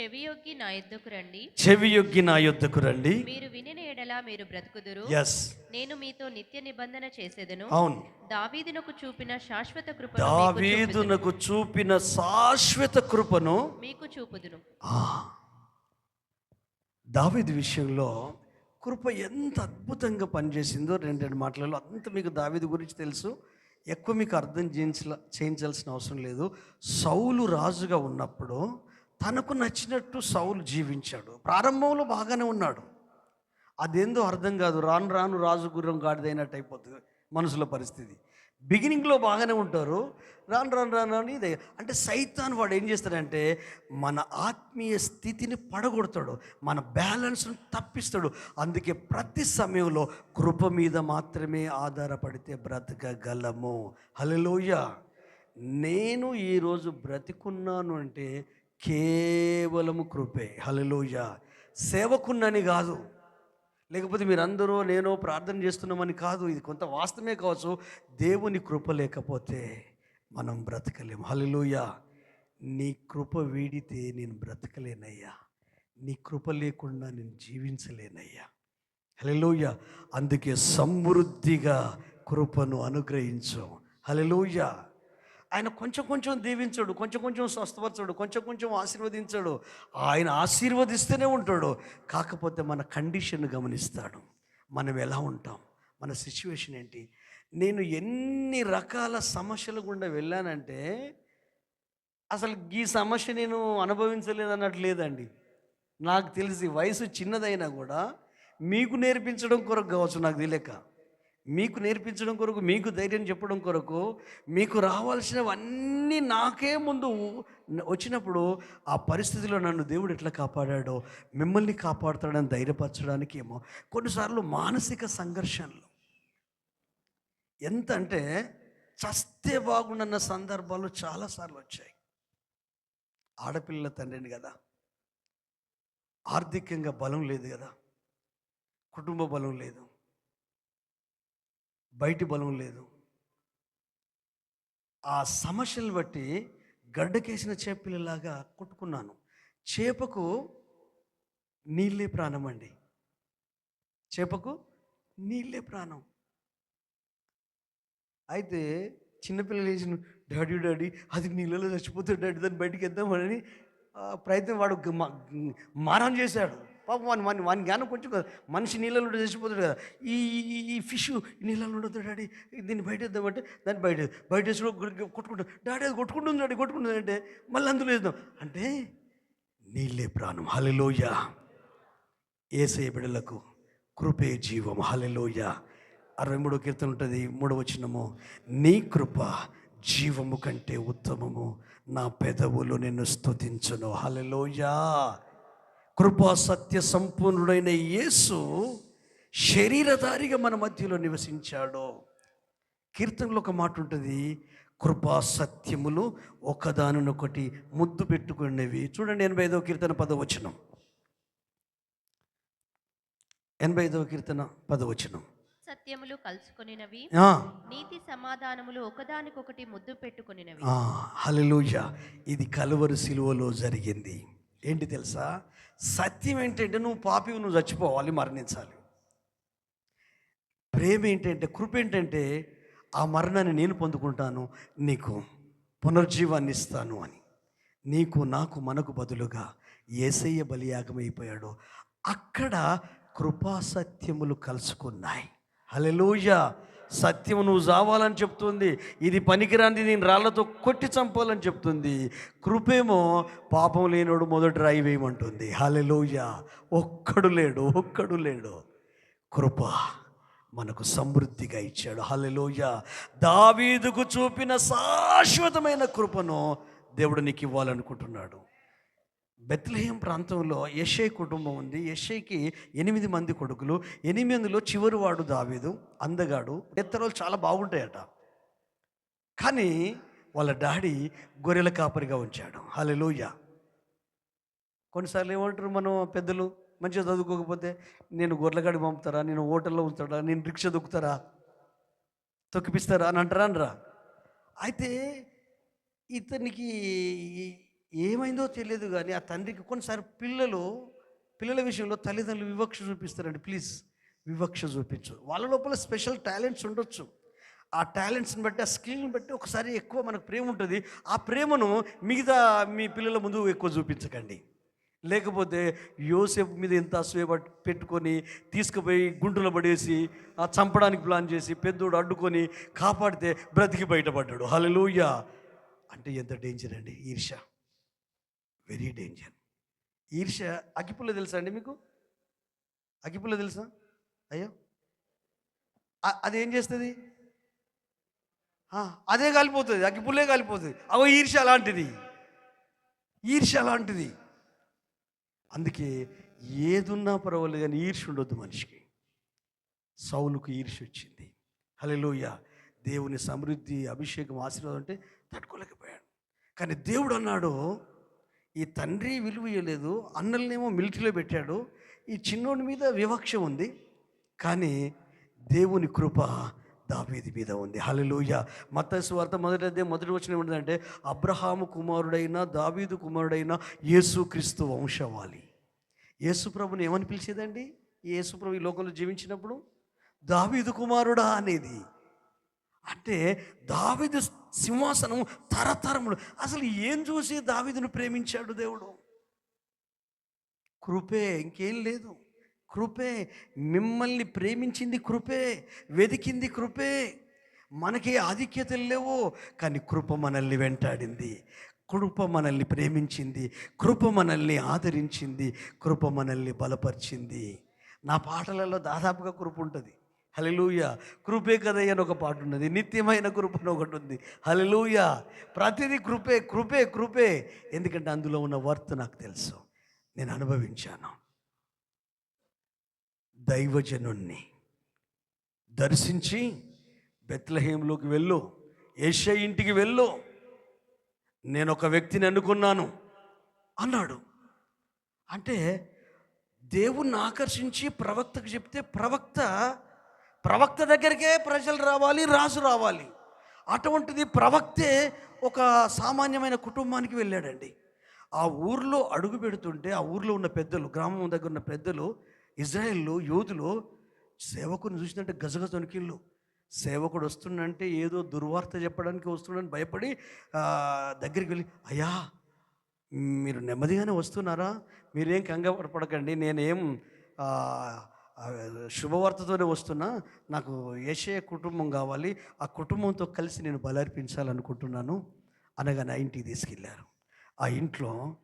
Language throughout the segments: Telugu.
చెవియొగ్గి నా యుద్ధకు రండి. చెవి యొగ్గి నా యొద్దకు రండి. మీరు వినిన ఎడల మీరు బ్రతుకుదురు. ఎస్ నేను మీతో నిత్య నిబంధన చేసేదను. అవును. దావీదునకు చూపిన శాశ్వత చూపుదును. దావీదునకు చూపిన శాశ్వత కృపను మీకు చూపుదును. దావీదు విషయంలో కృప ఎంత అద్భుతంగా పనిచేసిందో రెండు రెండు మాటలలో అంత మీకు దావీదు గురించి తెలుసు. ఎక్కువ మీకు అర్థం చేయించాల చేయించాల్సిన అవసరం లేదు. సౌలు రాజుగా ఉన్నప్పుడు తనకు నచ్చినట్టు సౌలు జీవించాడు. ప్రారంభంలో బాగానే ఉన్నాడు. అదేందో అర్థం కాదు. రాను రాను రాజు గుర్రం గాడిదైనట్టు అయిపోతుంది మనసులో పరిస్థితి. బిగినింగ్లో బాగానే ఉంటారు. రాను రాను రాను రాను ఇదే. అంటే సైతాన్ వాడు ఏం చేస్తాడంటే మన ఆత్మీయ స్థితిని పడగొడతాడు. మన బ్యాలెన్స్ను తప్పిస్తాడు. అందుకే ప్రతి సమయంలో కృప మీద మాత్రమే ఆధారపడితే బ్రతకగలము. హలోయ నేను ఈరోజు బ్రతికున్నాను అంటే కేవలము కృపే. హలలోయ సేవకున్నని కాదు. లేకపోతే మీరందరూ నేను ప్రార్థన చేస్తున్నామని కాదు. ఇది కొంత వాస్తవమే కావచ్చు. దేవుని కృప లేకపోతే మనం బ్రతకలేం హలలోయ నీ కృప వీడితే నేను బ్రతకలేనయ్యా. నీ కృప లేకుండా నేను జీవించలేనయ్యా. హలలోయ అందుకే సమృద్ధిగా కృపను అనుగ్రహించు. హలలోయ ఆయన కొంచెం కొంచెం దీవించడు కొంచెం కొంచెం స్వస్థపరచడు కొంచెం కొంచెం ఆశీర్వదించాడు. ఆయన ఆశీర్వదిస్తూనే ఉంటాడు. కాకపోతే మన కండిషన్ గమనిస్తాడు. మనం ఎలా ఉంటాం? మన సిచ్యువేషన్ ఏంటి? నేను ఎన్ని రకాల సమస్యల గుండా వెళ్ళానంటే అసలు ఈ సమస్య నేను అనుభవించలేదు అన్నట్టు లేదండి. నాకు తెలిసి వయసు చిన్నదైనా కూడా మీకు నేర్పించడం కొరకు కావచ్చు నాకు తెలియక. మీకు నేర్పించడం కొరకు మీకు ధైర్యం చెప్పడం కొరకు మీకు రావాల్సినవన్నీ నాకే ముందు వచ్చినప్పుడు ఆ పరిస్థితిలో నన్ను దేవుడు ఎట్లా కాపాడాడో మిమ్మల్ని కాపాడుతాడని ధైర్యపరచడానికి ఏమో కొన్నిసార్లు మానసిక సంఘర్షణలు. ఎంత అంటే చస్తే బాగుండన్న సందర్భాలు చాలాసార్లు వచ్చాయి. ఆడపిల్లల తండ్రిని కదా. ఆర్థికంగా బలం లేదు కదా. కుటుంబ బలం లేదు. బయటి బలం లేదు. ఆ సమస్యలు బట్టి గడ్డకేసిన చేపలలాగా కొట్టుకున్నాను. చేపకు నీళ్ళే ప్రాణం అండి. చేపకు నీళ్ళే ప్రాణం. అయితే చిన్నపిల్లలు వేసిన డాడీ డాడీ అది నీళ్ళలో చచ్చిపోతాడు డాడీ దాన్ని బయటికి వెళ్దామని ప్రయత్నం వాడు మారం చేశాడు. పాపం వాని వాని వాని జ్ఞానం కొంచెం కదా. మనిషి నీళ్ళలో ఉంటే చచ్చిపోతాడు కదా. ఈ ఈ- ఈ ఫిష్ నీళ్ళలో ఉండదు డాడీ. దీన్ని బయట వేద్దామంటే దాన్ని బయట బయట వేసి కొట్టుకుంటాం. డాడీ అది కొట్టుకుంటుంది డాడీ కొట్టుకుంటుంది అంటే మళ్ళీ అందులో వేద్దాం. అంటే నీళ్ళే ప్రాణం. హలలోయ ఏసే బిడలకు కృపే జీవం. హలలోయ అరవై మూడో కీర్తన ఉంటుంది మూడవ చిన్నము నీ కృప జీవము కంటే ఉత్తమము. నా పెదవులు నిన్ను స్తుతించును. హలలోయా కృపా సత్య సంపూర్ణుడైన యేసు శరీరధారిగా మన మధ్యలో నివసించాడు. కీర్తనలో ఒక మాట ఉంటుంది కృపా సత్యములు ఒకదానినొకటి ముద్దు పెట్టుకునేవి. చూడండి ఎనభై ఐదవ కీర్తన పదవచనం. ఎనభై ఐదవ కీర్తన పదవచనం. సత్యములు కలుసుకొనినవి నీతి సమాధానములు ఒకదానికొకటి ముద్దు పెట్టుకొనినవి. ఆ, హల్లెలూయ. ఇది కలువరు సిలువలో జరిగింది. ఏంటి తెలుసా? సత్యం ఏంటంటే నువ్వు పాపి నువ్వు చచ్చిపోవాలి మరణించాలి. ప్రేమ ఏంటంటే కృప ఏంటంటే ఆ మరణాన్ని నేను పొందుకుంటాను నీకు పునర్జీవాన్ని ఇస్తాను అని. నీకు నాకు మనకు బదులుగా ఏసయ్య బలియాగమైపోయాడు. అక్కడ కృపాసత్యములు కలుసుకున్నాయి. హల్లెలూయ! సత్యం నువ్వు చావాలని చెప్తుంది. ఇది పనికిరాంది నేను రాళ్ళతో కొట్టి చంపాలని చెప్తుంది. కృపేమో పాపం లేనోడు మొదటి రాయి వేయమంటుంది. హల్లెలూయ. ఒక్కడు లేడు ఒక్కడు లేడు. కృప మనకు సమృద్ధిగా ఇచ్చాడు. హలెలోయ దావీదుకు చూపిన శాశ్వతమైన కృపను దేవుడు నీకు ఇవ్వాలనుకుంటున్నాడు. బెత్లహేం ప్రాంతంలో యషే కుటుంబం ఉంది. యషేకి ఎనిమిది మంది కొడుకులు. ఎనిమిదిలో చివరి వాడు దావేదు. అందగాడు. ఎత్తరోలు చాలా బాగుంటాయట. కానీ వాళ్ళ డాడీ గొర్రెల కాపరిగా ఉంచాడు. హల్లెలూయ. కొన్నిసార్లు ఏమంటారు మనం పెద్దలు? మంచిగా చదువుకోకపోతే నేను గొర్రెలగాడి పంపుతారా? నేను హోటల్లో ఉంచుతాడా నేను రిక్షా దొక్కుతారా? తొక్కిపిస్తారా? అని అంటారా? అనరా? అయితే ఇతనికి ఏమైందో తెలియదు కానీ ఆ తండ్రికి కొన్నిసారి పిల్లలు పిల్లల విషయంలో తల్లిదండ్రులు వివక్ష చూపిస్తారండి. ప్లీజ్ వివక్ష చూపించు. వాళ్ళ లోపల స్పెషల్ టాలెంట్స్ ఉండొచ్చు. ఆ టాలెంట్స్ని బట్టి ఆ స్కిల్ని బట్టి ఒకసారి ఎక్కువ మనకు ప్రేమ ఉంటుంది. ఆ ప్రేమను మిగతా మీ పిల్లల ముందు ఎక్కువ చూపించకండి. లేకపోతే యోసేపు మీద ఎంత అసూయ పెట్టుకొని తీసుకుపోయి గుంటలో పడేసి ఆ చంపడానికి ప్లాన్ చేసి పెద్దోడు అడ్డుకొని కాపాడితే బ్రతికి బయటపడ్డాడు. హల్లెలూయా అంటే ఎంత డేంజర్ అండి ఈర్ష వెరీ డేంజర్. ఈర్ష అగ్గిపుల్ల తెలుసా అండి మీకు? అగ్గిపుల్ల తెలుసా? అయ్యో. అది అదేం చేస్తుంది? అదే కాలిపోతుంది అగ్గిపుల్లే కాలిపోతుంది. అవో ఈర్ష అలాంటిది. ఈర్ష అలాంటిది. అందుకే ఏదున్నా పర్వాలేదు కానీ ఈర్ష ఉండొద్దు మనిషికి. సౌలుకు ఈర్ష వచ్చింది. హల్లెలూయా. దేవుని సమృద్ధి అభిషేకం ఆశీర్వాదం అంటే తట్టుకోలేకపోయాడు. కానీ దేవుడు అన్నాడు ఈ తండ్రి విలువ ఇవ్వలేదు అన్నలనేమో మిలిటరీలో పెట్టాడు ఈ చిన్నోడి మీద వివక్ష ఉంది కానీ దేవుని కృప దావీది మీద ఉంది. హల్లెలూయా. మత స్వార్థ మొదటి మొదటి వచ్చిన ఏంటంటే అబ్రహాము కుమారుడైన దావీదు కుమారుడైన యేసుక్రీస్తు వంశవాలి యేసుప్రభుని ఏమని పిలిచేదండి? ఈ యేసు ప్రభు ఈ లోకంలో జీవించినప్పుడు? దావీదు కుమారుడా అనేది. అంటే దావిదు సింహాసనం తరతరములు. అసలు ఏం చూసి దావిదును ప్రేమించాడు దేవుడు? కృపే ఇంకేం లేదు. కృపే మిమ్మల్ని ప్రేమించింది కృపే వెతికింది కృపే. మనకి ఆధిక్యతలు లేవు కానీ కృప మనల్ని వెంటాడింది. కృప మనల్ని ప్రేమించింది కృప మనల్ని ఆదరించింది కృప మనల్ని బలపరిచింది. నా పాటలలో దాదాపుగా కృప ఉంటుంది. హలెలూయ కృపే కదయ్య అని ఒక పాట ఉన్నది. నిత్యమైన కృపను అని ఒకటి ఉంది. హలెలూయ ప్రతిదీ కృపే కృపే కృపే. ఎందుకంటే అందులో ఉన్న వర్త్ నాకు తెలుసు. నేను అనుభవించాను. దైవజనుణ్ణి దర్శించి బెత్లహేంలోకి వెళ్ళు. ఏషియా ఇంటికి వెళ్ళు. నేను ఒక వ్యక్తిని అనుకున్నాను. అన్నాడు. అంటే దేవుణ్ణి ఆకర్షించి ప్రవక్తకు చెప్తే ప్రవక్త ప్రవక్త దగ్గరికే ప్రజలు రావాలి రాజు రావాలి. అటువంటిది ప్రవక్తే ఒక సామాన్యమైన కుటుంబానికి వెళ్ళాడండి. ఆ ఊర్లో అడుగు పెడుతుంటే ఆ ఊర్లో ఉన్న పెద్దలు గ్రామం దగ్గర ఉన్న పెద్దలు ఇజ్రాయెల్లో యోధులు సేవకుని చూసినట్టు గజగజ వణికిళ్ళు సేవకుడు వస్తుండంటే ఏదో దుర్వార్త చెప్పడానికి వస్తుండని భయపడి దగ్గరికి వెళ్ళి అయ్యా మీరు నెమ్మదిగానే వస్తున్నారా? మీరేం కంగారు పడకండి నేనేం శుభవార్తతోనే వస్తున్నా నాకు యశయ కుటుంబం కావాలి ఆ కుటుంబంతో కలిసి నేను బలర్పించాలనుకుంటున్నాను అనగానే ఆ ఇంటికి తీసుకెళ్ళారు ఆ ఇంట్లో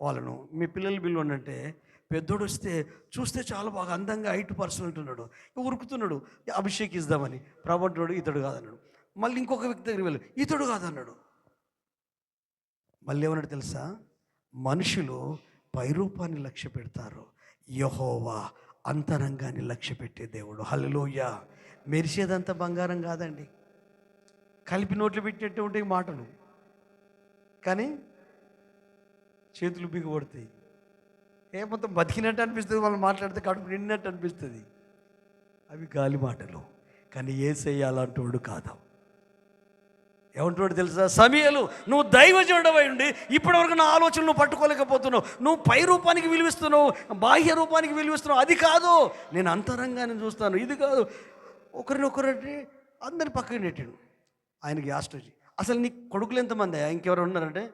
వాళ్ళను మీ పిల్లలు బిల్లు అంటే పెద్దోడు వస్తే చూస్తే చాలా బాగా అందంగా హైట్ పర్సన్ ఉంటున్నాడు ఉరుకుతున్నాడు అభిషేకిద్దామని ప్రభుత్వడు ఇతడు కాదన్నాడు. మళ్ళీ ఇంకొక వ్యక్తి దగ్గరికి వెళ్ళి ఇతడు కాదన్నాడు. మళ్ళీ ఏమన్నాడు తెలుసా? మనుషులు పైరూపాన్ని లక్ష్య పెడతారు యహోవా అంతరంగాన్ని లక్ష్య పెట్టే దేవుడు. హల్లెలూయ. మెరిసేదంతా బంగారం కాదండి. కలిపి నోట్లు పెట్టేట్టు ఉంటాయి మాటలు. కానీ చేతులు బిగబడతాయి ఏ మొత్తం బతికినట్టు అనిపిస్తుంది వాళ్ళు మాట్లాడితే కడుపు నిండినట్టు అనిపిస్తుంది. అవి గాలి మాటలు. కానీ ఏ అలాంటోడు కాదు. ఏమంటున్నాడు తెలుసా? సమయలు నువ్వు దైవజనుడవై ఉండి ఇప్పటివరకు నా ఆలోచనలు నువ్వు పట్టుకోలేకపోతున్నావు. నువ్వు పై రూపానికి విలువిస్తున్నావు బాహ్య రూపానికి విలువిస్తున్నావు. అది కాదు నేను అంతరంగాన్ని చూస్తాను. ఇది కాదు ఒకరినొకరంటే అందరి పక్కన నెట్టాడు. ఆయనకి ఆస్ట్రజీ అసలు నీ కొడుకులు ఎంతమంది ఇంకెవరు ఉన్నారంటే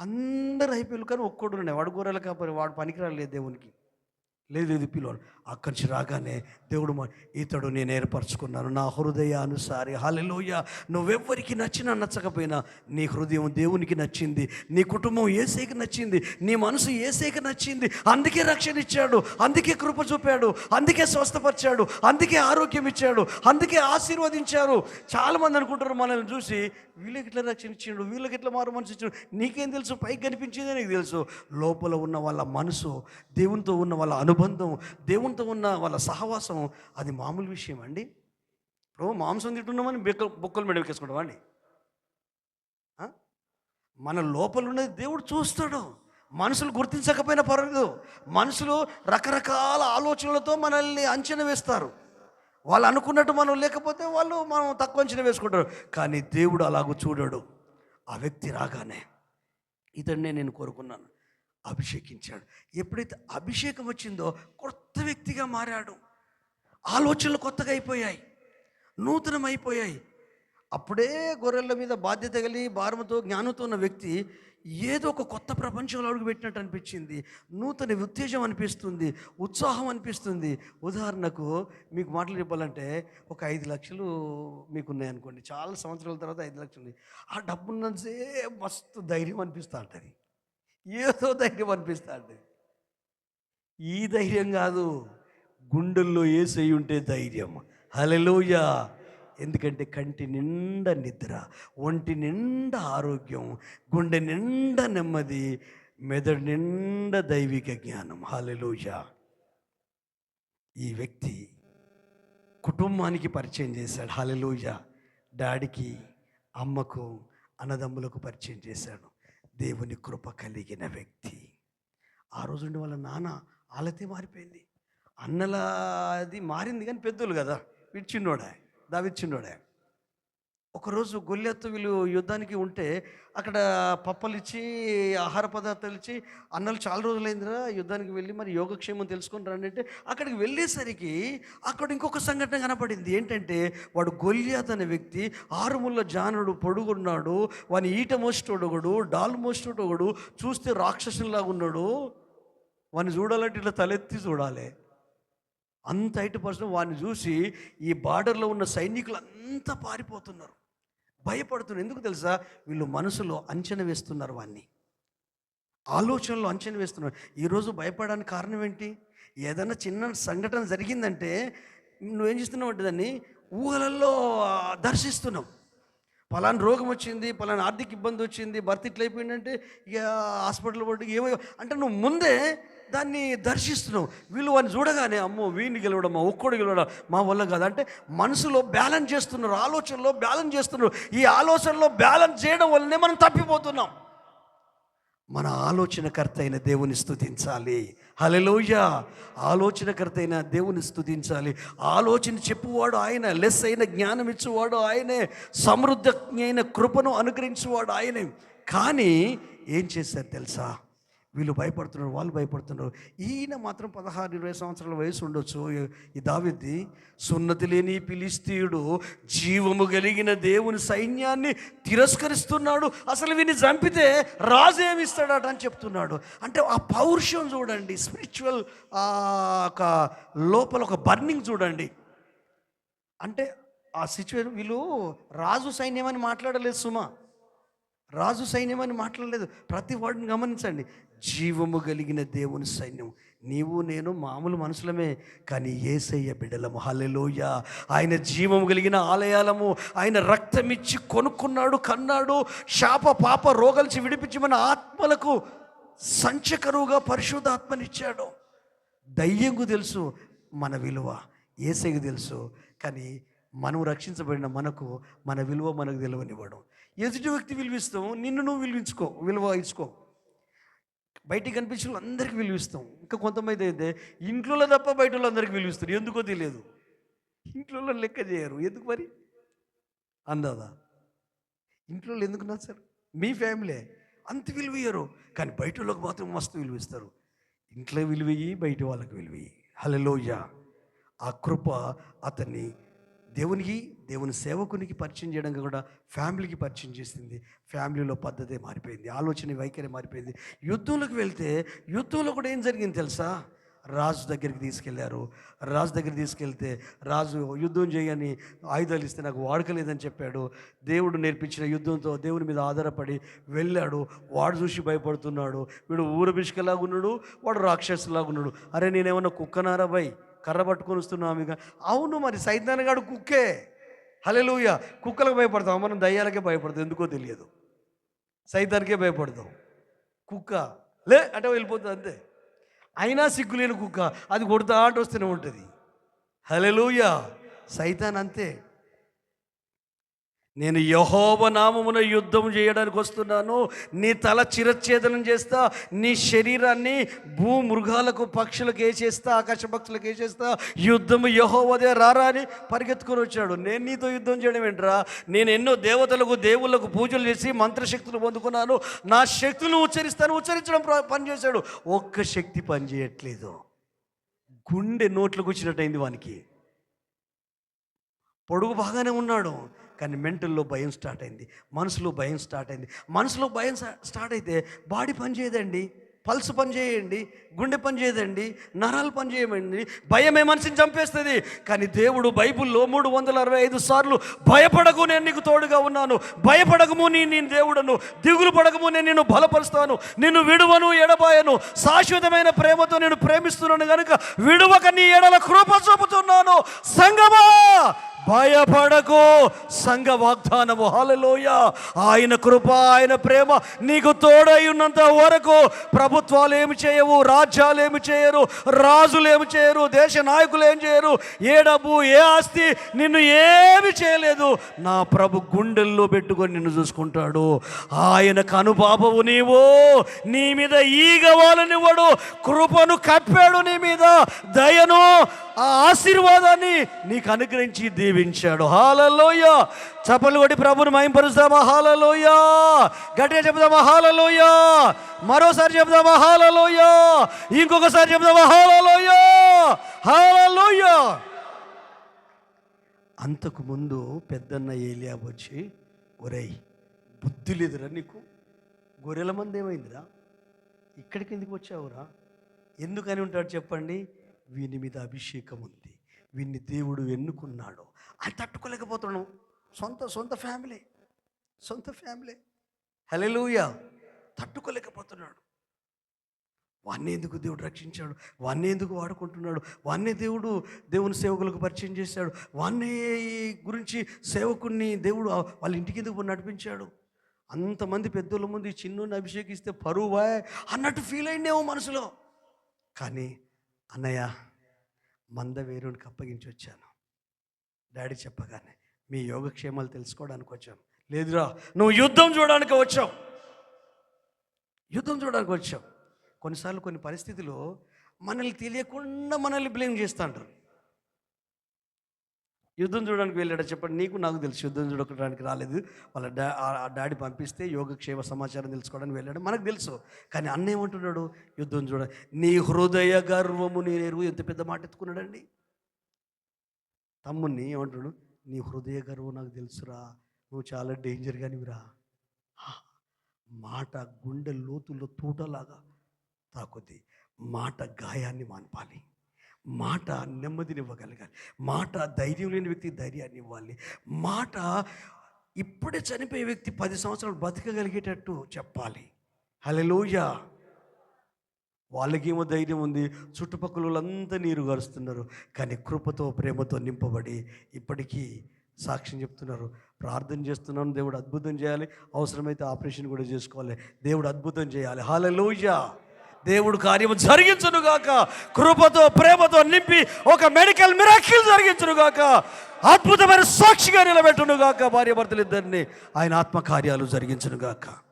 అందరు అయిపోయారు కానీ ఒక్కడు ఉన్నాయి వాడు కూరలు కాకపోతే వాడు పనికిరాలేదు దేవునికి. లేదు లేదు పిల్లవాడు అక్కడి నుంచి రాగానే దేవుడు మా ఇతడు నేను ఏర్పరచుకున్నాను. నా హృదయానుసారి హల్లెలూయ నువ్వెవ్వరికి నచ్చినా నచ్చకపోయినా నీ హృదయం దేవునికి నచ్చింది నీ కుటుంబం ఏసేకి నచ్చింది నీ మనసు ఏసేకి నచ్చింది. అందుకే రక్షణ ఇచ్చాడు అందుకే కృప చూపాడు అందుకే స్వస్థపరిచాడు అందుకే ఆరోగ్యం ఇచ్చాడు అందుకే ఆశీర్వదించారు. చాలామంది అనుకుంటారు మనల్ని చూసి వీళ్ళకి ఇట్లా రక్షణ ఇచ్చాడు వీళ్ళకి ఇట్లా మారు మనసు ఇచ్చాడు. నీకేం తెలుసు? పైకి కనిపించిందే నీకు తెలుసు. లోపల ఉన్న వాళ్ళ మనసు దేవునితో ఉన్న వాళ్ళ అనుబంధం దేవునితో ఉన్న వాళ్ళ సహవాసం అది మామూలు విషయం అండి. ఇప్పుడు మాంసం తింటున్నామని బెక్క బొక్కలు మెడవెక్కేసుకుంటాం అండి? మన లోపల ఉన్నది దేవుడు చూస్తాడు. మనుషులు గుర్తించకపోయినా పర్వాలేదు. మనుషులు రకరకాల ఆలోచనలతో మనల్ని అంచనా వేస్తారు. వాళ్ళు అనుకున్నట్టు మనం లేకపోతే వాళ్ళు మనం తక్కువ అంచనా వేసుకుంటారు. కానీ దేవుడు అలాగూ చూడడు. ఆ వ్యక్తి రాగానే ఇతన్నే నేను కోరుకున్నాను. అభిషేకించాడు. ఎప్పుడైతే అభిషేకం వచ్చిందో కొత్త వ్యక్తిగా మారాడు. ఆలోచనలు కొత్తగా అయిపోయాయి. నూతనం అయిపోయాయి అప్పుడే గొర్రెల మీద బాధ్యత కలిగి భారముతో జ్ఞానంతో ఉన్న వ్యక్తి ఏదో ఒక కొత్త ప్రపంచంలో అడుగుపెట్టినట్టు అనిపించింది. నూతన ఉత్తేజం అనిపిస్తుంది. ఉత్సాహం అనిపిస్తుంది. ఉదాహరణకు మీకు మాటలు చెప్పాలంటే ఒక ఐదు లక్షలు మీకు ఉన్నాయనుకోండి చాలా సంవత్సరాల తర్వాత ఐదు లక్షలు. ఉంది ఆ డబ్బు మస్తు ధైర్యం అనిపిస్తూ ఉంటుంది. ఏదో ధైర్యం అనిపిస్తాడు ఈ ధైర్యం కాదు గుండెల్లో ఏసై ఉంటే ధైర్యం. హలెలూయ ఎందుకంటే కంటి నిండా నిద్ర ఒంటి నిండా ఆరోగ్యం గుండె నిండా నెమ్మది మెదడు నిండా దైవిక జ్ఞానం. హలెలూయ ఈ వ్యక్తి కుటుంబానికి పరిచయం చేశాడు. హలెలూయ డాడీకి అమ్మకు అన్నదమ్ములకు పరిచయం చేశాడు. దేవుని కృప కలిగిన వ్యక్తి. ఆ రోజు ఉండే వాళ్ళ నాన్న ఆలతే మారిపోయింది. అన్నలది మారింది కానీ పెద్దోళ్ళు కదా. వీడు చిన్నోడే దావి చిన్నోడే ఒకరోజు గొల్లెత్తు వీళ్ళు యుద్ధానికి ఉంటే అక్కడ పప్పలు ఇచ్చి ఆహార పదార్థాలు ఇచ్చి అన్నలు చాలా రోజులైందిరా యుద్ధానికి వెళ్ళి మరి యోగక్షేమం తెలుసుకుని రండి అంటే అక్కడికి వెళ్ళేసరికి అక్కడ ఇంకొక సంఘటన కనపడింది. ఏంటంటే వాడు గొల్లియాత్ అనే వ్యక్తి ఆరుముళ్ళ జానుడు పొడుగున్నాడు వాని ఈట మోస్టోడు ఒకడు డాల్ మోస్టోడు ఒకడు చూస్తే రాక్షసులాగా ఉన్నాడు వాని చూడాలంటే ఇట్లా తలెత్తి చూడాలి. అంత హైట్ పర్సన్ వాడిని చూసి ఈ బార్డర్లో ఉన్న సైనికులు అంతా పారిపోతున్నారు. భయపడుతున్నారు. ఎందుకు తెలుసా? వీళ్ళు మనసులో అంచనా వేస్తున్నారు వాడిని ఆలోచనలో అంచనా వేస్తున్నారు. ఈరోజు భయపడడానికి కారణం ఏంటి? ఏదైనా చిన్న సంఘటన జరిగిందంటే నువ్వేం చేస్తున్నావు అంటే దాన్ని ఊహలలో దర్శిస్తున్నావు. పలానా రోగం వచ్చింది పలానా ఆర్థిక ఇబ్బంది వచ్చింది భర్త ఇట్లా అయిపోయిందంటే ఇక హాస్పిటల్ పడి ఏమో అంటే నువ్వు ముందే దాన్ని దర్శిస్తున్నావు వీళ్ళు వాడిని చూడగానే అమ్మో వీడిని గెలవడం మా ఒక్కడు గెలవడం మా వల్ల కాదు. అంటే మనసులో బ్యాలెన్స్ చేస్తున్నారు ఆలోచనలో బ్యాలెన్స్ చేస్తున్నారు. ఈ ఆలోచనలో బ్యాలెన్స్ చేయడం వల్లనే మనం తప్పిపోతున్నాం. మన ఆలోచనకర్త అయిన దేవుని స్థుతించాలి హలెలోయ ఆలోచనకర్త అయిన దేవుని స్థుతించాలి ఆలోచన చెప్పువాడు ఆయన లెస్ అయిన జ్ఞానం ఇచ్చేవాడు ఆయనే సమృద్ధి అయిన కృపను అనుగ్రహించేవాడు ఆయనే. కానీ ఏం చేశారు తెలుసా? వీళ్ళు భయపడుతున్నారు వాళ్ళు భయపడుతున్నారు. ఈయన మాత్రం పదహారు ఇరవై సంవత్సరాల వయసు ఉండొచ్చు. ఈ- దావిద్ది సున్నతి లేని పిలిస్తీయుడు జీవము కలిగిన దేవుని సైన్యాన్ని తిరస్కరిస్తున్నాడు. అసలు వీని చంపితే రాజు ఏమిస్తాడట అని చెప్తున్నాడు. అంటే ఆ పౌరుషం చూడండి స్పిరిచువల్ ఒక లోపల ఒక బర్నింగ్ చూడండి. అంటే ఆ సిచ్యువేషన్ వీళ్ళు రాజు సైన్యం అని మాట్లాడలేదు సుమా. రాజు సైన్యం అని మాట్లాడలేదు. ప్రతి వాడిని గమనించండి. జీవము కలిగిన దేవుని సైన్యం. నీవు నేను మామూలు మనుషులమే కానీ ఏసయ్య బిడ్డలము హలెలోయ ఆయన జీవము కలిగిన ఆలయాలము ఆయన రక్తమిచ్చి కొనుక్కున్నాడు కన్నాడు శాప పాప రోగల్చి విడిపించి మన ఆత్మలకు సంచకరువుగా పరిశుద్ధాత్మనిచ్చాడు. దయ్యంకు తెలుసు మన విలువ ఏసైకి తెలుసు కానీ మనం రక్షించబడిన మనకు మన విలువ మనకు తెలియనివ్వడం ఎదుటి వ్యక్తి విలువిస్తాం నిన్ను నువ్వు విలువించుకో విలువ ఇచ్చుకో. బయటికి కనిపించిన అందరికీ విలువిస్తాం. ఇంకా కొంతమంది అయితే ఇంట్లో తప్ప బయట వాళ్ళందరికీ విలువిస్తారు. ఎందుకో తెలియదు. ఇంట్లో లెక్క చేయరు. ఎందుకు మరి? అందదా ఇంట్లో ఎందుకు నచ్చారు? మీ ఫ్యామిలీ అంత విలువయ్యరు. కానీ బయట వాళ్ళకి మాత్రం మస్తు విలువిస్తారు. ఇంట్లో విలువయ్యి బయట వాళ్ళకి విలువయ్యి. హలలోయ ఆ కృప అతన్ని దేవునికి దేవుని సేవకునికి పరిచయం చేయడం కూడా ఫ్యామిలీకి పరిచయం చేసింది. ఫ్యామిలీలో పద్ధతే మారిపోయింది ఆలోచన వైఖరి మారిపోయింది. యుద్ధంలోకి వెళ్తే యుద్ధంలో కూడా ఏం జరిగింది తెలుసా? రాజు దగ్గరికి తీసుకెళ్ళారు. రాజు దగ్గర తీసుకెళ్తే రాజు యుద్ధం చేయని ఆయుధాలు ఇస్తే నాకు వాడకలేదని చెప్పాడు. దేవుడు నేర్పించిన యుద్ధంతో దేవుని మీద ఆధారపడి వెళ్ళాడు. వాడు చూసి భయపడుతున్నాడు. వీడు ఊరబిష్కలాగా ఉన్నాడు వాడు రాక్షసులాగా ఉన్నాడు అరే నేనేమన్నా కుక్కనారా బై కర్ర పట్టుకొని వస్తున్నాం ఇక. అవును మరి సైతానగాడు కుక్కే. హలెలుయ కుక్కలకు భయపడతాం. మనం దయ్యాలకే భయపడతాం. ఎందుకో తెలియదు. సైతానికే భయపడతాం. కుక్క. లే అంటే వెళ్ళిపోతుంది అంతే. అయినా సిగ్గులేని కుక్క. అది కొడుతా ఆట వస్తూనే ఉంటుంది. హలెలుయ సైతాన్ అంతే. నేను యహోవ నామమున యుద్ధం చేయడానికి వస్తున్నాను. నీ తల చిరచ్ఛేదనం చేస్తా. నీ శరీరాన్ని భూమృగాలకు పక్షులకు వేసేస్తా ఆకాశ పక్షులకు వేసేస్తా. యుద్ధము యహోవదే రారా అని పరిగెత్తుకొని వచ్చాడు. నేను నీతో యుద్ధం చేయడం ఏంట్రా? నేను ఎన్నో దేవతలకు దేవుళ్ళకు పూజలు చేసి మంత్రశక్తులు పొందుకున్నాను. నా శక్తులను ఉచ్చరిస్తాను. ఉచ్చరించడం పనిచేశాడు. ఒక్క శక్తి పనిచేయట్లేదు గుండె నోట్లకు వచ్చినట్టయింది వానికి. పొడుగు బాగానే ఉన్నాడు. కానీ మెంటల్లో భయం స్టార్ట్ అయింది. మనసులో భయం స్టార్ట్ అయింది. మనసులో భయం స్టార్ట్ అయితే బాడీ పని చేయదండి. పల్స్ పని చేయండి. గుండె పని చేయదండి. నరాలు పని చేయమండి. భయమే మనిషిని చంపేస్తుంది. కానీ దేవుడు బైబుల్లో మూడు వందల అరవై ఐదు సార్లు భయపడకు నేను నీకు తోడుగా ఉన్నాను. భయపడకము నీ నేను దేవుడను. దిగులు పడకము నేను నిన్ను బలపరుస్తాను. నిన్ను విడువను ఎడబాయను. శాశ్వతమైన ప్రేమతో నేను ప్రేమిస్తున్నాను కనుక విడువక నీ ఎడల కృప చూపుతున్నాను. సంగమా! భయపడకు. సంఘ వాగ్దానము. హాలలోయ ఆయన కృప ఆయన ప్రేమ నీకు తోడై ఉన్నంత వరకు ప్రభుత్వాలు ఏమి చేయవు రాజ్యాలు ఏమి చేయరు రాజులు ఏమి చేయరు దేశ నాయకులు ఏం చేయరు. ఏ డబ్బు ఏ ఆస్తి నిన్ను ఏమి చేయలేదు. నా ప్రభు గుండెల్లో పెట్టుకొని నిన్ను చూసుకుంటాడు. ఆయన కనుపాపవు నీవు. నీ మీద ఈగ కృపను కప్పాడు నీ మీద. దయను ఆ ఆశీర్వాదాన్ని నీకు అనుగ్రహించి దీవించాడు హాలలోయ! చపలు కొట్టి ప్రభుని మయంపరుస్తామా హాలలోయ! గట్టిగా చెప్దామా హాలలోయ! మరోసారి చెప్దామా హాలలోయ! ఇంకొకసారి చెప్దామా హాలలోయ! హాలలోయ! అంతకు ముందు పెద్దన్న ఏలియా వచ్చి ఒరేయ్ బుద్ధి లేదురా నీకు. గొర్రెల మంది ఏమైందిరా? ఇక్కడికి ఎందుకు వచ్చావురా? ఎందుకని ఉంటాడు చెప్పండి? వీని మీద అభిషేకం ఉంది. వీన్ని దేవుడు ఎన్నుకున్నాడు. అది తట్టుకోలేకపోతున్నాడు సొంత సొంత ఫ్యామిలీ సొంత ఫ్యామిలీ హలెలూయ తట్టుకోలేకపోతున్నాడు. వాన్ని ఎందుకు దేవుడు రక్షించాడు? వాన్ని ఎందుకు వాడుకుంటున్నాడు? వాన్నే దేవుడు దేవుని సేవకులకు పరిచయం చేశాడు. వాన్నే గురించి సేవకుణ్ణి దేవుడు వాళ్ళ ఇంటికి ఎందుకు నడిపించాడు? అంతమంది పెద్దోళ్ళ ముందు ఈ చిన్నుని అభిషేకిస్తే పరువాయ్ అన్నట్టు ఫీల్ అయిందేమో మనసులో. కానీ అన్నయ్య మంద వేరునికి అప్పగించి వచ్చాను. డాడీ చెప్పగానే మీ యోగక్షేమాలు తెలుసుకోవడానికి వచ్చాం. లేదురా నువ్వు యుద్ధం చూడడానికి వచ్చావు. యుద్ధం చూడడానికి వచ్చాం కొన్నిసార్లు కొన్ని పరిస్థితులు మనల్ని తెలియకుండా మనల్ని బ్లేమ్ చేస్తుంటారు యుద్ధం చూడడానికి వెళ్ళాడు? చెప్పండి నీకు నాకు తెలుసు యుద్ధం చూడడానికి రాలేదు. వాళ్ళ డా ఆ డాడీ పంపిస్తే యోగక్షేమ సమాచారం తెలుసుకోవడానికి వెళ్ళాడు మనకు తెలుసు. కానీ అన్న ఏమంటున్నాడు? యుద్ధం చూడ నీ హృదయ గర్వము నేను ఎరువు ఎంత పెద్ద మాట ఎత్తుకున్నాడండి తమ్ముణ్ణి ఏమంటాడు నీ హృదయ గర్వం నాకు తెలుసురా నువ్వు చాలా డేంజర్ కానివిరా మాట గుండె లోతుల్లో తూటలాగా తాకుద్ది. మాట గాయాన్ని మాన్పాలి. మాట నెమ్మదినివ్వగలగాలి. మాట ధైర్యం లేని వ్యక్తి ధైర్యాన్ని ఇవ్వాలి. మాట ఇప్పుడే చనిపోయే వ్యక్తి పది సంవత్సరాలు బతకగలిగేటట్టు చెప్పాలి. హలోయ వాళ్ళకేమో ధైర్యం ఉంది. చుట్టుపక్కల వాళ్ళంతా నీరు గరుస్తున్నారు కానీ కృపతో ప్రేమతో నింపబడి ఇప్పటికీ సాక్ష్యం చెప్తున్నారు. ప్రార్థన చేస్తున్నాను. దేవుడు అద్భుతం చేయాలి. అవసరమైతే ఆపరేషన్ కూడా చేసుకోవాలి. దేవుడు అద్భుతం చేయాలి. హాలలోయ దేవుడు కార్యము జరిగించును గాక. కృపతో ప్రేమతో నింపి ఒక మెడికల్ మిరాకిల్ జరిగించును గాక. అద్భుతమైన సాక్షిగా నిలబెట్టును గాక. భార్యాభర్తలు ఇద్దరిని ఆయన ఆత్మకార్యాలు జరిగించును గాక.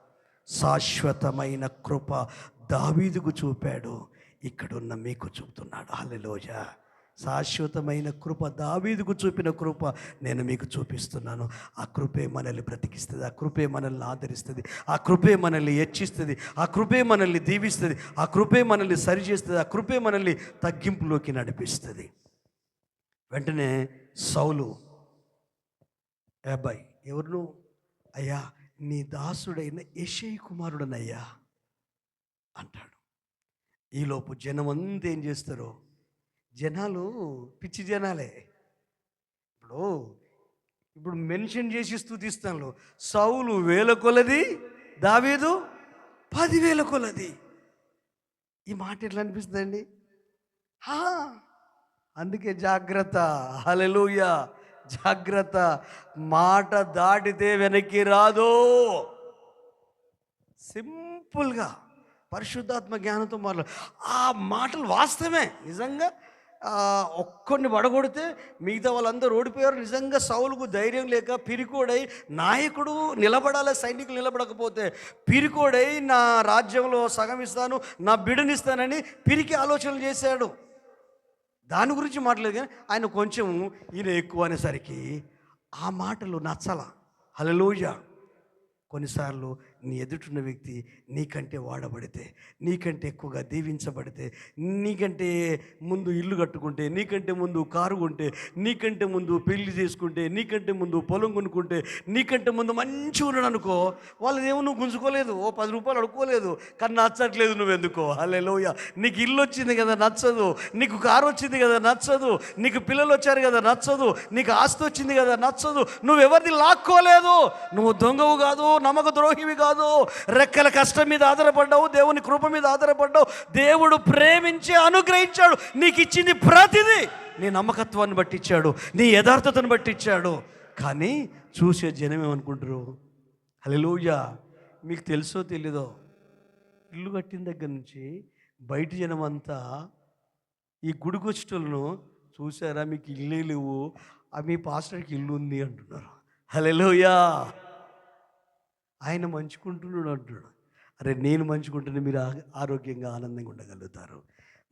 శాశ్వతమైన కృప దావీదుకు చూపాడు. ఇక్కడున్న మీకు చూపుతున్నాడు. హల్లెలూయ. శాశ్వతమైన కృప దావీదుకు చూపిన కృప నేను మీకు చూపిస్తున్నాను. ఆ కృపే మనల్ని బ్రతికిస్తుంది. ఆ కృపే మనల్ని ఆదరిస్తుంది. ఆ కృపే మనల్ని హెచ్చిస్తుంది. ఆ కృపే మనల్ని దీవిస్తుంది. ఆ కృపే మనల్ని సరిచేస్తుంది. ఆ కృపే మనల్ని తగ్గింపులోకి నడిపిస్తుంది. వెంటనే సౌలు "ఏ అబ్బాయి ఎవరు అయ్యా నీ దాసుడైన యశై కుమారుడనయ్యా అంటాడు. ఈలోపు జనం అంతా ఏం చేస్తారు? జనాలు పిచ్చి జనాలే. ఇప్పుడు ఇప్పుడు మెన్షన్ చేసి స్థుతిస్తాను సౌలు వేల కొలది దావేదు పదివేల కొలది. ఈ మాట ఎట్లా అనిపిస్తుందండి? అందుకే జాగ్రత్త. హలెలుయా జాగ్రత్త మాట దాటితే వెనక్కి రాదు. సింపుల్గా పరిశుద్ధాత్మ జ్ఞానంతో మాట్లాడు. ఆ మాటలు వాస్తవమే నిజంగా. ఒక్కడిని పడగొడితే మిగతా వాళ్ళందరూ ఓడిపోయారు. నిజంగా సౌలుకు ధైర్యం లేక పిరికోడై నాయకుడు నిలబడాలి సైనికులు నిలబడకపోతే పిరికోడై నా రాజ్యంలో సగం ఇస్తాను నా బిడనిస్తానని పిరికి ఆలోచనలు చేశాడు. దాని గురించి మాట్లాడదు కానీ ఆయన కొంచెం ఈయన ఎక్కువ అనేసరికి ఆ మాటలు నచ్చల. హలలోయ కొన్నిసార్లు నీ ఎదుటిన్న వ్యక్తి నీకంటే వాడబడితే నీకంటే ఎక్కువగా దీవించబడితే నీకంటే ముందు ఇల్లు కట్టుకుంటే నీకంటే ముందు కారు కొంటే నీకంటే ముందు పెళ్ళి చేసుకుంటే నీకంటే ముందు పొలం కొనుక్కుంటే నీకంటే ముందు మంచి ఉన్నాడు అనుకో వాళ్ళది ఏమో నువ్వు గుంజుకోలేదు ఓ పది రూపాయలు అడుక్కోలేదు కానీ నచ్చట్లేదు నువ్వెందుకో. లోయ నీకు ఇల్లు వచ్చింది కదా నచ్చదు నీకు కారు వచ్చింది కదా నచ్చదు నీకు పిల్లలు వచ్చారు కదా నచ్చదు నీకు ఆస్తి వచ్చింది కదా నచ్చదు నువ్వు లాక్కోలేదు? నువ్వు దొంగవు కాదు నమ్మక ద్రోహివి కాదు రెక్కల కష్టం మీద ఆధారపడ్డావు దేవుని కృప మీద ఆధారపడ్డావు. దేవుడు ప్రేమించి అనుగ్రహించాడు. నీకు ఇచ్చింది ప్రతిదీ నీ నమ్మకత్వాన్ని బట్టి ఇచ్చాడు నీ యథార్థతను బట్టి ఇచ్చాడు కానీ చూసే జనం ఏమనుకుంటారు? హల్లెలూయా! మీకు తెలుసో తెలీదో? ఇల్లు కట్టిన దగ్గర నుంచి బయట జనం అంతా ఈ గుడికొచ్చులను చూసారా? మీకు ఇల్లే లేవు. ఆ మీ పాస్టర్కి ఇల్లు ఉంది అంటున్నారు. హలోయా ఆయన మంచుకుంటున్నాడు అంటున్నాడు. అరే నేను మంచుకుంటున్నా మీరు ఆ- ఆరోగ్యంగా ఆనందంగా ఉండగలుగుతారు.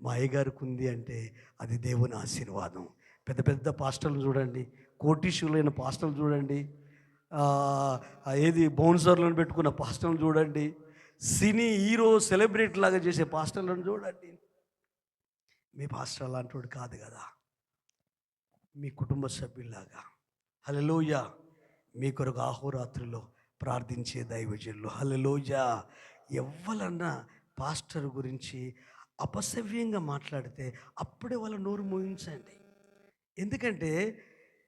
మా అయ్యగారికి ఉంది అంటే అది దేవుని ఆశీర్వాదం. పెద్ద పెద్ద పాస్టర్లు చూడండి కోటీశ్వరులైన పాస్టర్లు చూడండి ఏది బౌన్సర్లను పెట్టుకున్న పాస్టర్లు చూడండి సినీ హీరో సెలబ్రిటీ లాగా చేసే పాస్టర్లను చూడండి. మీ పాస్టర్ అలాంటి కాదు కదా. మీ కుటుంబ సభ్యుల్లాగా. హలోయ మీ కొరకు ఆహోరాత్రిలో ప్రార్థించే దైవజనులు. హలలోజా ఎవ్వలన్నా పాస్టర్ గురించి అపసవ్యంగా మాట్లాడితే అప్పుడే వాళ్ళ నోరు మోయించండి. ఎందుకంటే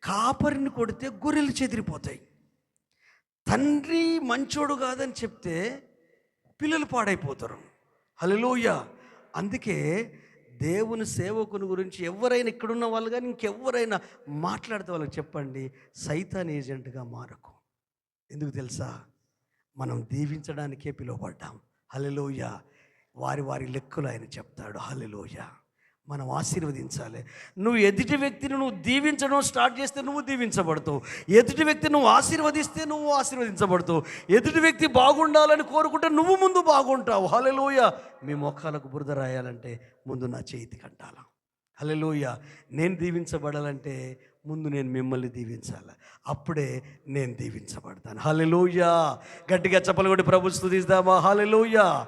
కాపరిని కొడితే గొర్రెలు చెదిరిపోతాయి. తండ్రి మంచోడు కాదని చెప్తే పిల్లలు పాడైపోతారు. హలోయ అందుకే దేవుని సేవకుని గురించి ఎవరైనా ఇక్కడున్న వాళ్ళు కానీ ఇంకెవరైనా మాట్లాడితే వాళ్ళకి చెప్పండి. సైతాన్ ఏజెంట్గా మారకు. ఎందుకు తెలుసా? మనం దీవించడానికే పిలువబడ్డాం. హలెలోయ వారి వారి లెక్కలు ఆయన చెప్తాడు. హలెలోయ మనం ఆశీర్వదించాలి. నువ్వు ఎదుటి వ్యక్తిని నువ్వు దీవించడం స్టార్ట్ చేస్తే నువ్వు దీవించబడతావు. ఎదుటి వ్యక్తి నువ్వు ఆశీర్వదిస్తే నువ్వు ఆశీర్వదించబడతావు. ఎదుటి వ్యక్తి బాగుండాలని కోరుకుంటే నువ్వు ముందు బాగుంటావు. హలెలోయ మీ మొఖాలకు బురద రాయాలంటే ముందు నా చేతి కంటాల. హలెలోయ నేను దీవించబడాలంటే ముందు నేను మిమ్మల్ని దీవించాలి. అప్పుడే నేను దీవించబడతాను. హలెలోయ గట్టిగా చెప్పలు కొట్టి ప్రభు స్థుతిస్తామా? హలెలోయ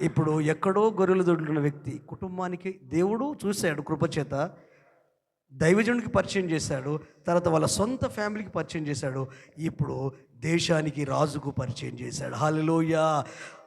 ఇప్పుడు ఎక్కడో గొర్రెలు దొడ్లున్న వ్యక్తి కుటుంబానికి దేవుడు చూశాడు కృపచేత దైవజనుడికి పరిచయం చేశాడు. తర్వాత వాళ్ళ సొంత ఫ్యామిలీకి పరిచయం చేశాడు. ఇప్పుడు దేశానికి రాజుకు పరిచయం చేశాడు. హాలిలోయ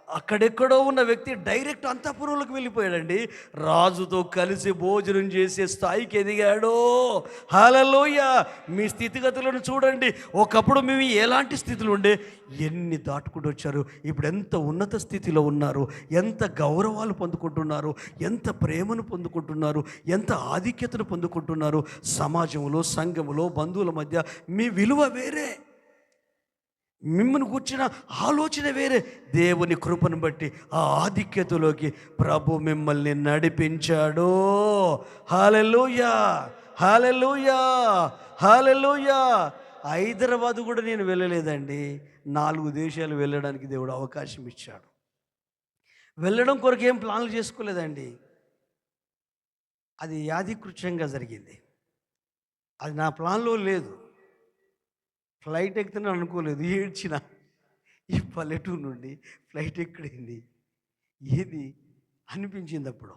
అక్కడెక్కడో ఉన్న వ్యక్తి డైరెక్ట్ అంతఃపురంలోకి వెళ్ళిపోయాడండి. రాజుతో కలిసి భోజనం చేసే స్థాయికి ఎదిగాడో. హాలలోయ మీ స్థితిగతులను చూడండి. ఒకప్పుడు మేము ఎలాంటి స్థితిలో ఉండే? ఎన్ని దాటుకుంటూ వచ్చారు? ఇప్పుడు ఎంత ఉన్నత స్థితిలో ఉన్నారు? ఎంత గౌరవాలు పొందుకుంటున్నారు? ఎంత ప్రేమను పొందుకుంటున్నారు? ఎంత ఆధిక్యతను పొందుకుంటున్నారు? సమాజంలో సంఘములో బంధువుల మధ్య మీ విలువ వేరే. మిమ్మల్ని కూర్చిన ఆలోచన వేరే. దేవుని కృపను బట్టి ఆ ఆధిక్యతలోకి ప్రభు మిమ్మల్ని నడిపించాడు. హాలెలుయా హాలెలుయా హాలెలుయా హైదరాబాద్ కూడా నేను వెళ్ళలేదండి. నాలుగు దేశాలు వెళ్ళడానికి దేవుడు అవకాశం ఇచ్చాడు. వెళ్ళడం కొరకు ఏం ప్లాన్లు చేసుకోలేదండి. అది యాదికృత్యంగా జరిగింది. అది నా ప్లాన్లో లేదు. ఫ్లైట్ ఎక్కుతున్నాను అనుకోలేదు ఏడ్చిన. ఈ పల్లెటూరు నుండి ఫ్లైట్ ఎక్కడైంది? ఏది? అనిపించింది అప్పుడు.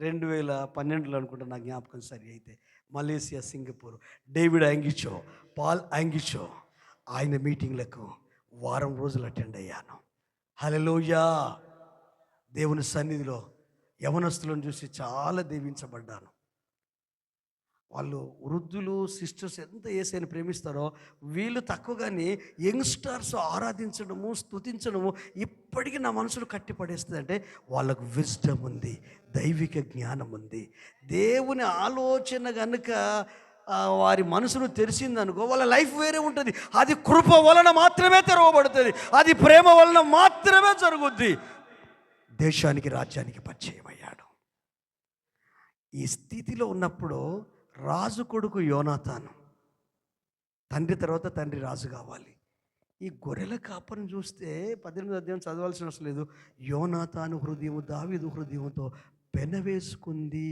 రెండు వేల పన్నెండులో అనుకుంటా నా జ్ఞాపకం సరి అయితే. Malaysia Singapore. David Yonggi Cho Paul Yonggi Cho ఆయన మీటింగ్లకు వారం రోజులు అటెండ్ అయ్యాను. హలలోయా దేవుని సన్నిధిలో యవనస్తులను చూసి చాలా దీవించబడ్డాను. వాళ్ళు వృద్ధులు సిస్టర్స్ ఎంత ఏసైని ప్రేమిస్తారో వీళ్ళు తక్కువగానే యంగ్స్టర్స్ ఆరాధించడము స్తుతించడము ఇప్పటికీ నా మనసును కట్టి పడేస్తుంది అంటే వాళ్ళకు విజ్డమ్ ఉంది దైవిక జ్ఞానం ఉంది. దేవుని ఆలోచన కనుక వారి మనసును తెరిచిందనుకో వాళ్ళ లైఫ్ వేరే ఉంటుంది. అది కృప వలన మాత్రమే తెరవబడుతుంది. అది ప్రేమ వలన మాత్రమే జరుగుద్ది. దేశానికి రాజ్యానికి పరిచయం అయ్యాడు ఈ స్థితిలో ఉన్నప్పుడు రాజు కొడుకు యోనాతాను. తండ్రి తర్వాత తండ్రి రాజు కావాలి. ఈ గొర్రెల కాపను చూస్తే పద్దెనిమిది అధ్యాయం చదవాల్సిన అవసరం లేదు. యోనాతాను హృదయము దావిదు హృదయంతో పెనవేసుకుంది.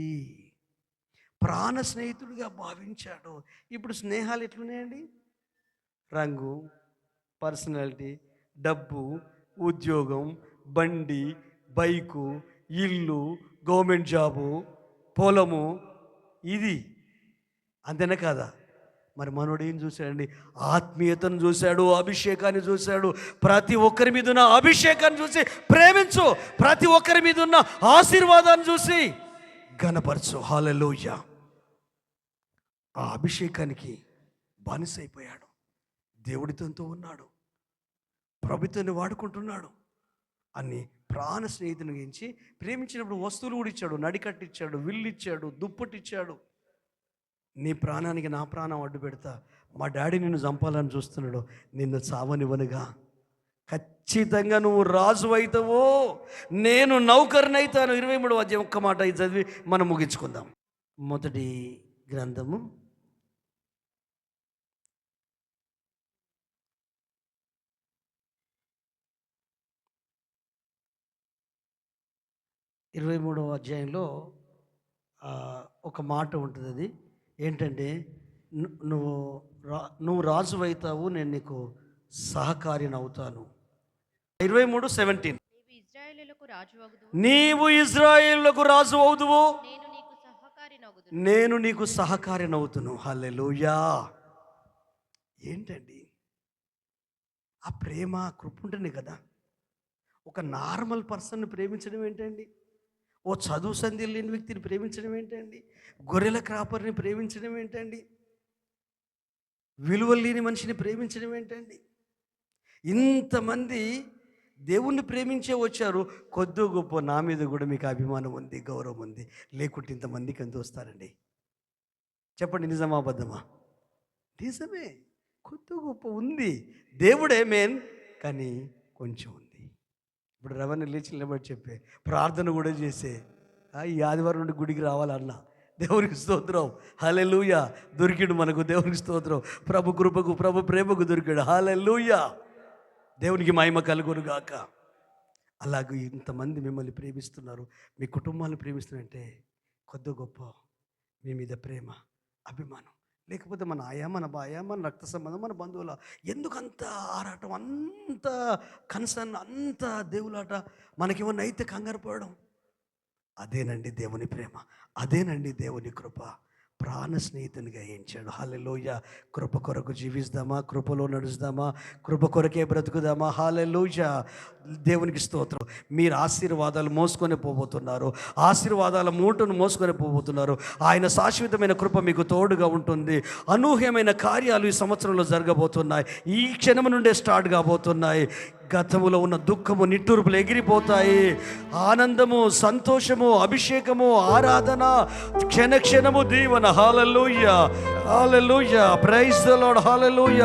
ప్రాణ స్నేహితుడిగా భావించాడు. ఇప్పుడు స్నేహాలు ఎట్లున్నాయండి? రంగు పర్సనాలిటీ డబ్బు ఉద్యోగం బండి బైకు ఇల్లు గవర్నమెంట్ జాబు పొలము ఇది. అంతేనా కాదా? మరి మనోడు ఏం చూశాడండి? ఆత్మీయతను చూశాడు అభిషేకాన్ని చూశాడు. ప్రతి ఒక్కరి మీద ఉన్న అభిషేకాన్ని చూసి ప్రేమించు. ప్రతి ఒక్కరి మీద ఉన్న ఆశీర్వాదాన్ని చూసి గణపరచు హాలలోయ ఆ అభిషేకానికి బానిసైపోయాడు. దేవుడితో ఉన్నాడు. ప్రభుత్వాన్ని వాడుకుంటున్నాడు. అని ప్రాణ స్నేహితుని గురించి ప్రేమించినప్పుడు వస్తువులు కూడా ఇచ్చాడు. నడికట్టిచ్చాడు విల్లిచ్చాడు దుప్పటిచ్చాడు. నీ ప్రాణానికి నా ప్రాణం అడ్డు పెడతా. మా డాడీ నిన్ను చంపాలని చూస్తున్నాడు. నిన్ను చావనివ్వనుగా. ఖచ్చితంగా నువ్వు రాజు అవుతావో నేను నౌకరునైతాను ఇరవై మూడు అధ్యాయం ఒక్క మాట ఇది చదివి మనం ముగించుకుందాం. మొదటి గ్రంథము. ఇరవై మూడవ అధ్యాయంలో ఒక మాట ఉంటుంది అది. ఏంటంటే నువ్వు రా నువ్వు రాజు అవుతావు నేను నీకు సహకారిని అవుతాను. ఇరవై మూడు సెవెంటీన్. నీవు ఇజ్రాయేలులకు రాజు ఇజ్రాయేళ్ళకు అవుదువు. నేను నీకు సహకారిని అవుతును. హల్లెలూయా. ఏంటండి? ఆ ప్రేమ కృప ఉంటుంది కదా. ఒక నార్మల్ పర్సన్ని ప్రేమించడం ఏంటండి? ఓ చదువు సంధి లేని వ్యక్తిని ప్రేమించడం ఏంటండి? గొర్రెల క్రాపర్ని ప్రేమించడం ఏంటండి? విలువ లేని మనిషిని ప్రేమించడం ఏంటండి? ఇంతమంది దేవుణ్ణి ప్రేమించే వచ్చారు. కొద్ది గొప్ప నా మీద కూడా మీకు అభిమానం ఉంది గౌరవం ఉంది. లేకుంటే ఇంతమందికి ఎంత వస్తారండి? చెప్పండి నిజమా అబద్ధమా? నిజమే. కొద్ది గొప్ప ఉంది. దేవుడే మెయిన్ కానీ కొంచెం ఉంది ఇప్పుడు రవణ లేచి నిలబడి చెప్పే ప్రార్థన కూడా చేసే. ఈ ఆదివారం నుండి గుడికి రావాలన్నా. దేవునికి స్తోత్రం. హాలెలూయ దొరికిడు మనకు దేవునికి స్తోత్రం. ప్రభు కృపకు ప్రభు ప్రేమకు దొరికాడు. హాలెలూయ దేవునికి మహిమ కలుగునుగాక. అలాగే ఇంతమంది మిమ్మల్ని ప్రేమిస్తున్నారు. మీ కుటుంబాలను ప్రేమిస్తున్నారంటే కొద్ది గొప్ప మీ మీద ప్రేమ అభిమానం. లేకపోతే మన ఆయా మన బాయ మన రక్త సంబంధం మన బంధువుల ఎందుకంత ఆరాటం అంత కన్సర్న్ అంత దేవులాట మనకేమన్నా అయితే కంగారు పోవడం అదేనండి దేవుని ప్రేమ అదేనండి దేవుని కృప. ప్రాణ స్నేహితునిగా ఏంచాడు హాలెలోయ కృప కొరకు జీవిస్తామా? కృపలో నడుస్తామా? కృప కొరకే బ్రతుకుదామా? హాలెలోయ దేవునికి స్తోత్రం. మీరు ఆశీర్వాదాలు మోసుకొని పోబోతున్నారు. ఆశీర్వాదాల మూటను మోసుకొని పోబోతున్నారు. ఆయన శాశ్వతమైన కృప మీకు తోడుగా ఉంటుంది. అనూహ్యమైన కార్యాలు ఈ సంవత్సరంలో జరగబోతున్నాయి. ఈ క్షణం నుండే స్టార్ట్ కాబోతున్నాయి. గతములో ఉన్న దుఃఖము నిట్టూర్పులు ఎగిరిపోతాయి. ఆనందము సంతోషము అభిషేకము ఆరాధన క్షణ క్షణము Deevena. Hallelujah hallelujah praise the lord hallelujah